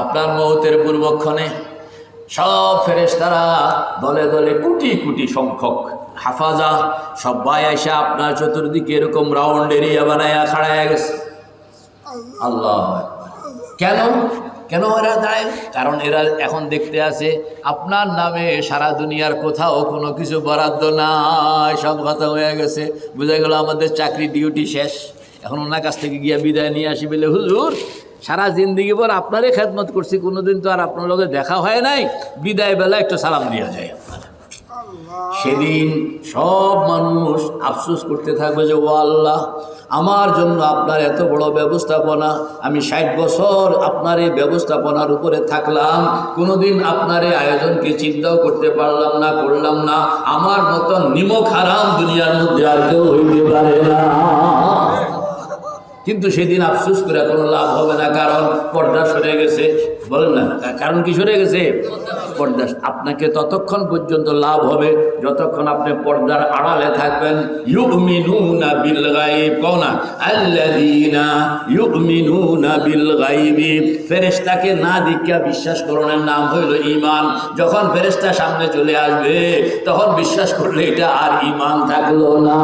আপনার মৌতের পূর্বক্ষণে সব ফেরেশতারা দলে দলে কোটি কোটি সংখ্যক হাফাজা সবাই এসে আপনার চতুর্দিকে এরকম রাউন্ড এরিয়া বানায়া খাড়ায় গেছে। আল্লাহ কেন? কেন এরা দাঁড়ায় কারণ এরা এখন দেখতে আছে আপনার নামে সারা দুনিয়ার কোথাও কোনো কিছু বরাদ্দ নাই, সব কথা হয়ে গেছে। বুঝা গেল আমাদের চাকরি ডিউটি শেষ। এখন ওনার কাছ থেকে গিয়া বিদায় নিয়ে আসি বলে, হুজুর সারা জিন্দিগি পর আপনারই খেদমত করছি কোনোদিন তো আর আপনার লগে দেখা হয় নাই। বিদায় বেলা একটু সালাম দেওয়া যায় আপনার। সেদিন সব মানুষ আফসোস করতে থাকবে যে ও আল্লাহ আমার জন্য আপনার এত বড় ব্যবস্থাপনা আমি ষাট বছর আপনার এই ব্যবস্থাপনার উপরে থাকলাম কোনোদিন আপনার এই আয়োজনকে চিন্তাও করতে পারলাম না করলাম না। আমার মতন নিমক হারাম দুনিয়ার মধ্যে আর কেউ হইতে পারে কিন্তু সেদিন আফসোস করে কোনো লাভ হবে না, কারণ পর্দা সরে গেছে। বলেন না কারণ কি সরে গেছে? পর্দা আপনাকে ততক্ষণ পর্যন্ত লাভ হবে যতক্ষণ আপনি পর্দার আড়ালে থাকবেন। ইউমিনুনা বিল গায়ব, কও না, আল্লাযীনা ইউমিনুনা বিল গায়বি। ফেরেশতাকে না দীক্ষা বিশ্বাস করণের নাম হইল ঈমান। যখন ফেরেশতা সামনে চলে আসবে, তখন বিশ্বাস করলে এটা আর ঈমান থাকল না।